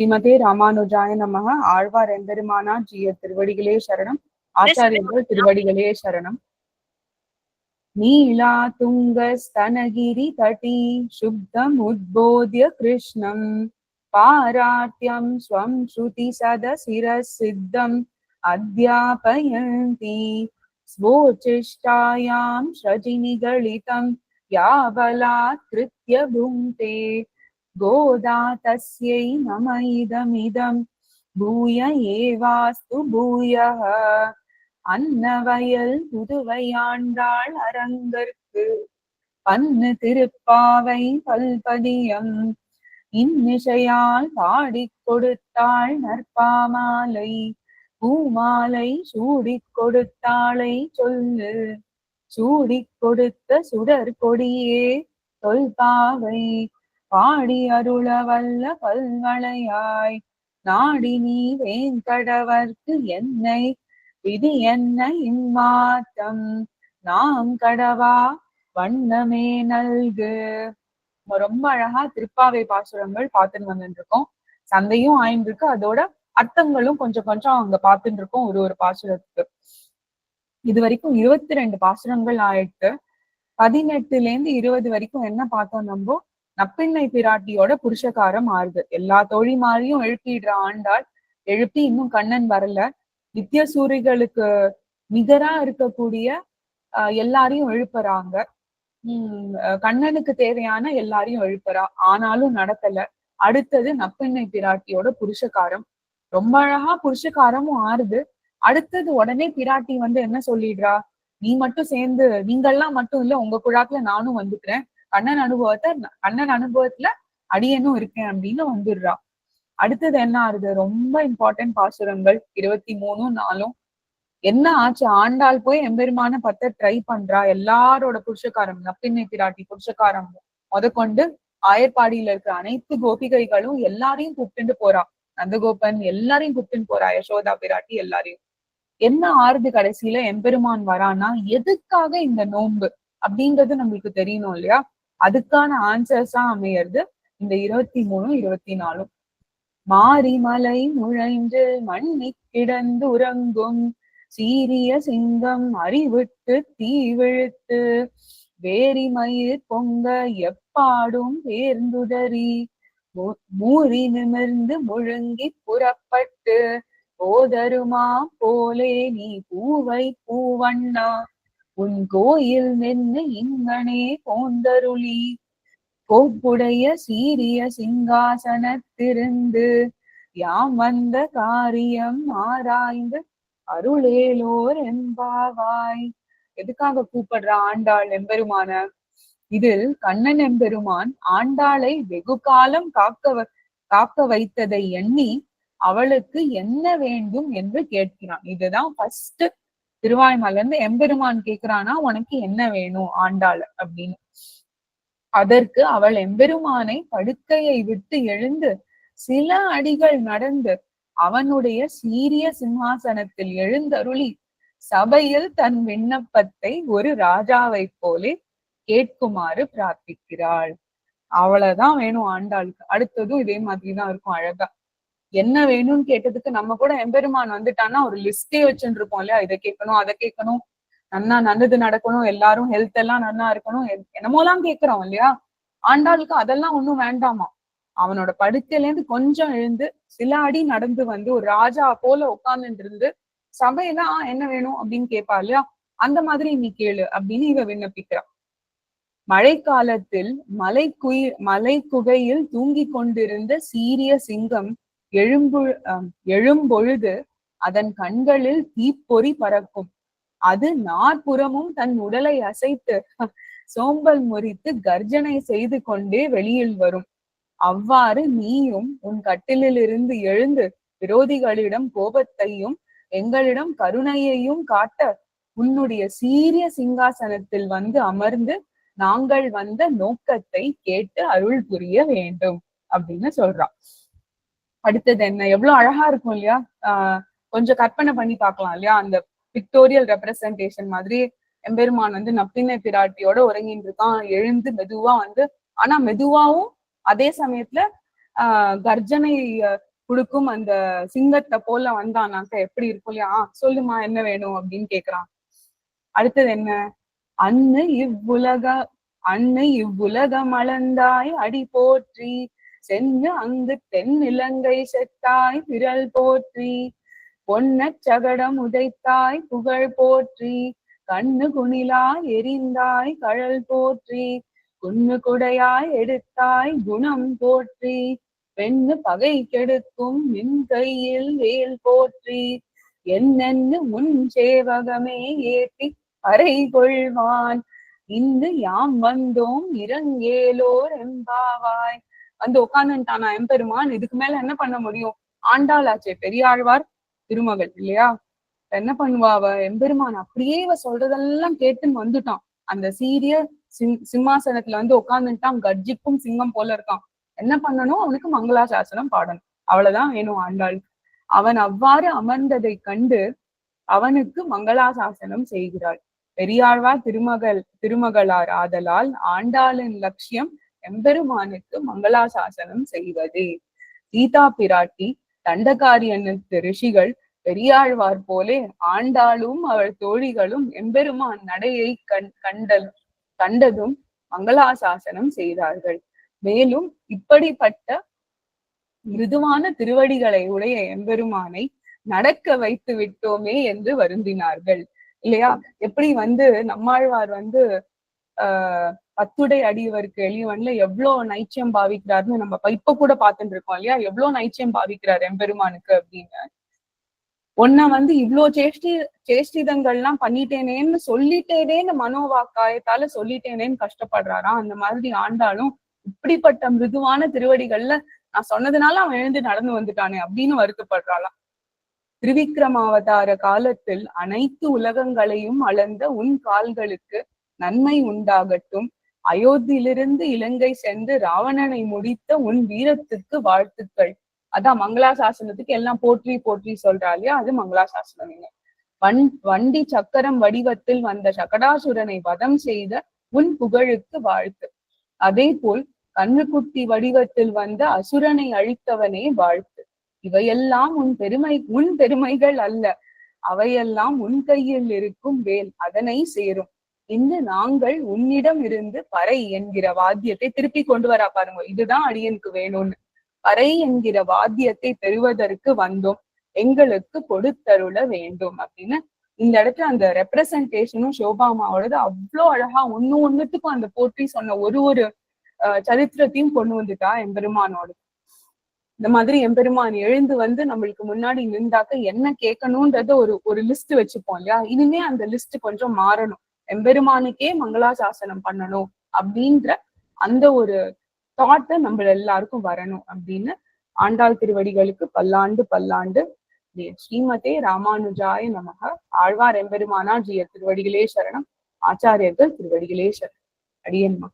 ஸ்ரீமதே ராமானுஜாய நமக ஆழ்வார் எம்பெருமானார் ஜிய திருவடிகளே சரணம் ஆச்சாரியர்கள் திருவடிகளே சரணம் நீலா துங்க ஸ்தனகிரி தட்டி சுப்தம் உத்போத்ய கிருஷ்ணம் பாரார்த்தியம் ஸ்வம் ஸ்ருதி சதசிர சித்தம் அத்தியாபயந்தி स्वोचिष्टायां श्रजिनिगलितं यावलात्कृत्य भुङ्क्ते गोदा तस्यै नम इदमिदं भूय एवास्तु भूयः அன்னவயல் புதுவையாண்டாள் அரங்கற்கு பன்னு திருப்பாவை பல்பதியம் இன்னிசையால் பாடிக் கொடுத்தாள் நற்பாமாலை பூமாலை சூடிக் கொடுத்தாளை சொல்லு சூடிக் கொடுத்த சுடர் கொடியே தொல்பாவை பாடி அருள வல்ல பல்வளையாய். நாடி நீ வேங்கடவர்க்கு என்னை விதி என்ன இம்மாத்தம் நாம் கடவா வண்ணமே நல்கு. ரொம்ப அழகா திருப்பாவை பாசுரங்கள் பார்த்துன்னு வந்துட்டு இருக்கோம் சந்தையும் ஆயின்னு அதோட அர்த்தங்களும் கொஞ்சம் கொஞ்சம் அங்க பார்த்துட்டு இருக்கோம் ஒரு ஒரு பாசுரத்துக்கு. இது வரைக்கும் இருபத்தி ரெண்டு பாசுரங்கள் ஆயிட்டு பதினெட்டுல இருந்து இருபது வரைக்கும் என்ன பார்த்தோம் நம்ம? நப்பிண்ணை பிராட்டியோட புருஷகாரம் ஆறுது எல்லா தோழி மாதிரியும் எழுப்பிடுற ஆண்டாள் எழுப்பி இன்னும் கண்ணன் வரல. நித்திய சூரிகளுக்கு நிகரா இருக்கக்கூடிய ஆஹ் எல்லாரையும் எழுப்புறாங்க. உம் கண்ணனுக்கு தேவையான எல்லாரையும் எழுப்புறா. ஆனாலும் நடக்கல. அடுத்தது நப்பெண்ணை பிராட்டியோட புருஷகாரம். ரொம்ப அழகா புருஷகாரமும் ஆறுது. அடுத்தது உடனே பிராட்டி வந்து என்ன சொல்லிடுறா? நீ மட்டும் சேர்ந்து நீங்கெல்லாம் மட்டும் இல்ல உங்க குழாக்குல நானும் வந்துக்கிறேன். கண்ணன் அனுபவத்தை கண்ணன் அனுபவத்துல அடியனும் இருக்கேன் அப்படின்னு வந்துடுறா. அடுத்தது என்ன ஆறுது ரொம்ப இம்பார்ட்டன்ட் பாசுரங்கள் இருபத்தி மூணும் நாலும். என்ன ஆச்சு? ஆண்டாள் போய் எம்பெருமான பத்த ட்ரை பண்றா. எல்லாரோட புருஷக்காரம் நப்பின்னை பிராட்டி புருஷக்காரம் முதற்கொண்டு ஆயர்பாடியில இருக்கிற அனைத்து கோபிகைகளும் எல்லாரையும் கூப்பிட்டு போறா. நந்தகோபன் எல்லாரையும் கூப்பிட்டு போறா. யசோதா பிராட்டி எல்லாரையும். என்ன ஆறுது கடைசியில? எம்பெருமான் வரானா எதுக்காக இந்த நோன்பு? அப்படின்றது நம்மளுக்கு தெரியணும் இல்லையா? அதுக்கான ஆன்சர்ஸா அமையறது இந்த இருபத்தி மூணு இருபத்தி நாலும். மாரிமலை முழைந்து மண்ணி கிடந்து உறங்கும். சீரிய சிங்கம் அறிவிட்டு தீ விழுத்து வேரி மயிர் பொங்க எப்பாடும் பேர்ந்துதறி மூறி நிமிர்ந்து முழுங்கி புறப்பட்டு. போதருமா போலே நீ பூவை பூவண்ணா. உன் கோயில் நின்று இங்கனே போந்தருளி. கோப்புடைய சீரிய சிங்காசனத்திருந்து யாம் வந்த காரியம் ஆராய்ந்து அருளேலோர் எம்பாவாய் எதுக்காக கூப்பிடுற ஆண்டாள் எம்பெருமான? இதில் கண்ணன் எம்பெருமான் ஆண்டாளை வெகு காலம் காக்க காக்க வைத்ததை எண்ணி அவளுக்கு என்ன வேண்டும் என்று கேட்கிறான். இதுதான் ஃபர்ஸ்ட் திருவாய்மலர்ந்து எம்பெருமான் கேக்குறானா உனக்கு என்ன வேணும் ஆண்டாள் அப்படின்னு. அதற்கு அவள் எம்பெருமானை படுக்கையை விட்டு எழுந்து சில அடிகள் நடந்து அவனுடைய சீரிய சிம்மாசனத்தில் எழுந்தருளி சபையில் தன் விண்ணப்பத்தை ஒரு ராஜாவை போலே கேட்குமாறு பிரார்த்திக்கிறாள். அவளதான் வேணும் ஆண்டாளுக்கு. அடுத்ததும் இதே மாதிரிதான் இருக்கும் அழகா. என்ன வேணும்னு கேட்டதுக்கு நம்ம கூட எம்பெருமான் வந்துட்டான்னா ஒரு லிஸ்டே வச்சுட்டு இருப்போம் இல்லையா? இதை கேட்கணும் அதை கேட்கணும் நன்னா நல்லது நடக்கணும் எல்லாரும் ஹெல்த் எல்லாம் நல்லா இருக்கணும் என்னமோலாம் கேட்கிறோம் இல்லையா? ஆண்டாளுக்கு அதெல்லாம் ஒண்ணும் வேண்டாமா? அவனோட படுக்கையில இருந்து கொஞ்சம் எழுந்து சில அடி நடந்து வந்து ஒரு ராஜா போல உட்கார்ந்துட்டு இருந்து சபையில ஆஹ் என்ன வேணும்? அப்படின்னு கேட்பா இல்லையா? அந்த மாதிரி நீ கேளு அப்படின்னு இவ விண்ணப்பிக்கிறான் மழை காலத்தில் மலை குயி மலை குகையில் தூங்கி கொண்டிருந்த சீரிய சிங்கம் எழும்பு எழும்பொழுது அதன் கண்களில் தீப்பொறி பறக்கும். அது நாற்புறமும் தன் உடலை அசைத்து சோம்பல் முறித்து கர்ஜனை செய்து கொண்டே வெளியில் வரும். அவ்வாறு நீயும் உன் கட்டிலிலிருந்து எழுந்து விரோதிகளிடம் கோபத்தையும் எங்களிடம் கருணையையும் காட்ட உன்னுடைய சீரிய சிங்காசனத்தில் வந்து அமர்ந்து நாங்கள் வந்த நோக்கத்தை கேட்டு அருள் புரிய வேண்டும் அப்படின்னு சொல்றான். அடுத்தது என்ன? எவ்வளவு அழகா இருக்கும் இல்லையா? ஆஹ் கொஞ்சம் கற்பனை பண்ணி பார்க்கலாம் இல்லையா? அந்த பிக்டோரியல் ரெப்ரசன்டேஷன் மாதிரி எம்பெருமான் வந்து நப்பினை பிராட்டியோட உறங்கிட்டு இருக்கான் எழுந்து மெதுவா வந்து ஆனா மெதுவாவும் அதே சமயத்துல ஆஹ் கர்ஜனை குடுக்கும் அந்த சிங்கத்தை போல வந்தானாக்க எப்படி இருக்கும் இல்லையா? சொல்லுமா என்ன வேணும் அப்படின்னு கேக்குறான். அடுத்தது என்ன? அன்னு இவ்வுலக அன்னு இவ்வுலகம் அளந்தாய் அடி போற்றி சென்னு அங்கு தென் இலங்கை செத்தாய் விரல் போற்றி. பொன்னச் சகடம் உதைத்தாய் புகழ் போற்றி. கண்ணு குணிலாய் எரிந்தாய் கழல் போற்றி. குன்னு குடையாய் எடுத்தாய் குணம் போற்றி. பெண்ணு பகை கெடுக்கும் நின் கையில் வேல் போற்றி. என்னென்னு முன் சேவகமே ஏத்தி அறை கொள்வான். இந்து யாம் வந்தோம் இறங்கேலோர் எம்பாவாய் வந்து உட்காந்துட்டானா எம்பெருமான் இதுக்கு மேல என்ன பண்ண முடியும்? ஆண்டாளாச்சே பெரியாழ்வார் திருமகள் இல்லையா? என்ன பண்ணுவா அவ? எம்பெருமான் அப்படியே இவ சொல்றதெல்லாம் கேட்டுன்னு வந்துட்டான். அந்த சீரிய சிம் சிம்மாசனத்துல வந்து உட்காந்துட்டான் கர்ஜிக்கும் சிங்கம் போல இருக்கான். என்ன பண்ணணும்? அவனுக்கு மங்களாசாசனம் பாடணும். அவ்வளவுதான் வேணும் ஆண்டாள். அவன் அவ்வாறு அமர்ந்ததை கண்டு அவனுக்கு மங்களாசாசனம் செய்கிறாள். பெரியாழ்வார் திருமகள் திருமகளார் ஆதலால் ஆண்டாளின் லட்சியம் எம்பெருமானுக்கு மங்களாசாசனம் செய்வதே. சீதா பிராட்டி தண்டகாரியனுக்கு ரிஷிகள் பெரியாழ்வார் போலே ஆண்டாளும் அவள் தோழிகளும் எம்பெருமான் நடையை கண் கண்டல் கண்டதும் மங்களாசாசனம் செய்தார்கள். மேலும் இப்படிப்பட்ட மிருதுவான திருவடிகளை உடைய எம்பெருமானை நடக்க வைத்து விட்டோமே என்று வருந்தினார்கள். இல்லையா? எப்படி வந்து நம்மாழ்வார் வந்து ஆஹ் பத்துடை அடியவருக்கு எளியவன்ல எவ்வளவு நைச்சியம் பாவிக்கிறாருன்னு நம்ம இப்ப- கூட பாத்துட்டு இருக்கோம் இல்லையா? எவ்வளவு நைச்சியம் பாவிக்கிறார் எம்பெருமானுக்கு அப்படின்னு. உன்னை வந்து இவ்வளவு சேஷ்டி சேஷ்டிதங்கள்லாம் பண்ணிட்டேனேன்னு சொல்லிட்டேனேன்னு மனோவாக்காயத்தால சொல்லிட்டேனேன்னு கஷ்டப்படுறாராம். அந்த மாதிரி ஆண்டாலும் இப்படிப்பட்ட மிருதுவான திருவடிகள்ல நான் சொன்னதுனால அவன் எழுந்து நடந்து வந்துட்டானே அப்படின்னு வருத்தப்படுறாளாம். திருவிக்ரமாவதார காலத்தில் அனைத்து உலகங்களையும் அளந்த உன் கால்களுக்கு நன்மை உண்டாகட்டும். அயோத்தியிலிருந்து இலங்கை சென்று ராவணனை முடித்த உன் வீரத்துக்கு வாழ்த்துக்கள். அதான் மங்களாசாசனத்துக்கு எல்லாம் போற்றி போற்றி சொல்றா இல்லையா? அது மங்களாசாசனம் இங்க. வண் வண்டி சக்கரம் வடிவத்தில் வந்த சகடாசுரனை வதம் செய்த உன் புகழுக்கு வாழ்த்து. அதே போல் கண்ணுக்குட்டி வடிவத்தில் வந்த அசுரனை அழித்தவனே வாழ்த்து. இவையெல்லாம் உன் பெருமை உன் பெருமைகள் அல்ல. அவையெல்லாம் உன் கையில் இருக்கும் வேல். அதனை சேரும். இன்று நாங்கள் உன்னிடம் இருந்து பறை என்கிற வாத்தியத்தை திருப்பி கொண்டு வரா பாருங்க. இதுதான் அடியனுக்கு வேணும்னு. பறை என்கிற வாத்தியத்தை பெறுவதற்கு வந்தோம். எங்களுக்கு கொடுத்தருள வேண்டும் அப்படின்னு இந்த இடத்துல அந்த ரெப்ரசன்டேஷனும் சோபாமாவோடது அவ்வளோ அழகா ஒண்ணு ஒண்ணுத்துக்கும் அந்த போற்றி சொன்ன ஒரு ஒரு அஹ், சரித்திரத்தையும் கொண்டு வந்துட்டா எம்பெருமானோட. இந்த மாதிரி எம்பெருமான் எழுந்து வந்து நம்மளுக்கு முன்னாடி நின்றாக்க என்ன கேட்கணும்ன்றத ஒரு ஒரு லிஸ்ட் வச்சுப்போம் இல்லையா? இனிமே அந்த லிஸ்ட் கொஞ்சம் மாறணும். எம்பெருமானுக்கே மங்களாசாசனம் பண்ணணும் அப்படின்ற அந்த ஒரு தாட்டை நம்ம எல்லாருக்கும் வரணும் அப்படின்னு ஆண்டாள் திருவடிகளுக்கு பல்லாண்டு பல்லாண்டு ஸ்ரீமதே ராமானுஜாய நமக. ஆழ்வார் எம்பெருமானா ஜிய திருவடிகளே சரணம். ஆச்சாரியர்கள் திருவடிகளே சரணம். அடியன்மா